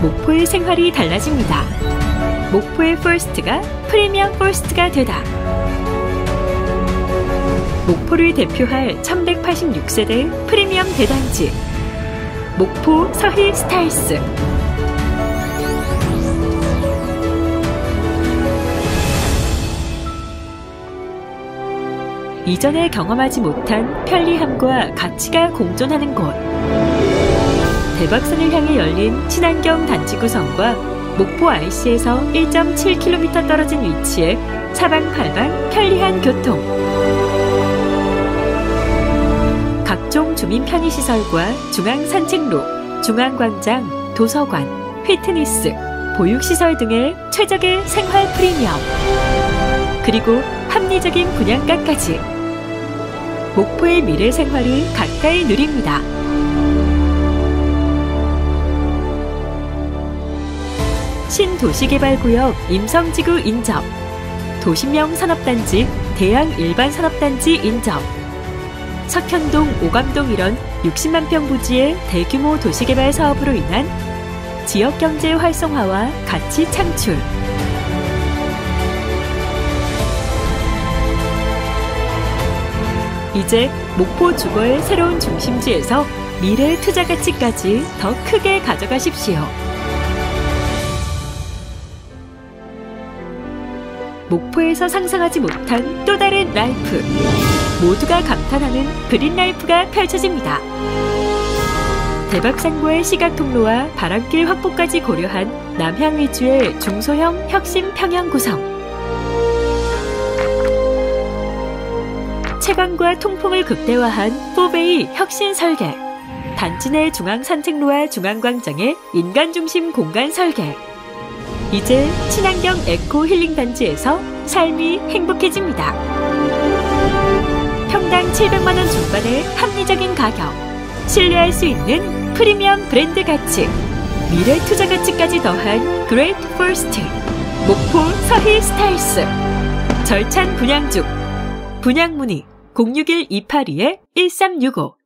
목포의 생활이 달라집니다. 목포의 퍼스트가 프리미엄 퍼스트가 되다. 목포를 대표할 1186세대 프리미엄 대단지 목포 서희 스타일스 이전에 경험하지 못한 편리함과 가치가 공존하는 곳 대박산을 향해 열린 친환경 단지 구성과 목포 IC에서 1.7km 떨어진 위치에 사방팔방 편리한 교통. 각종 주민 편의시설과 중앙산책로, 중앙광장, 도서관, 피트니스, 보육시설 등의 최적의 생활 프리미엄. 그리고 합리적인 분양가까지. 목포의 미래 생활을 가까이 누립니다. 도시개발구역 임성지구 인접. 도시명 산업단지 대양 일반산업단지 인접. 석현동 오감동 이런 60만 평 부지의 대규모 도시개발 사업으로 인한 지역경제 활성화와 가치 창출. 이제 목포 주거의 새로운 중심지에서 미래 투자 가치까지 더 크게 가져가십시오. 목포에서 상상하지 못한 또 다른 라이프. 모두가 감탄하는 그린 라이프가 펼쳐집니다. 대박산고의 시각 통로와 바람길 확보까지 고려한 남향 위주의 중소형 혁신 평형 구성. 채광과 통풍을 극대화한 포베이 혁신 설계. 단지 내 중앙 산책로와 중앙광장의 인간 중심 공간 설계. 이제 친환경 에코 힐링 단지에서 삶이 행복해집니다. 평당 700만 원 중반의 합리적인 가격, 신뢰할 수 있는 프리미엄 브랜드 가치, 미래 투자 가치까지 더한 그레이트 퍼스트, 목포 서희 스타일스. 절찬 분양 중. 분양 문의 061-282-1365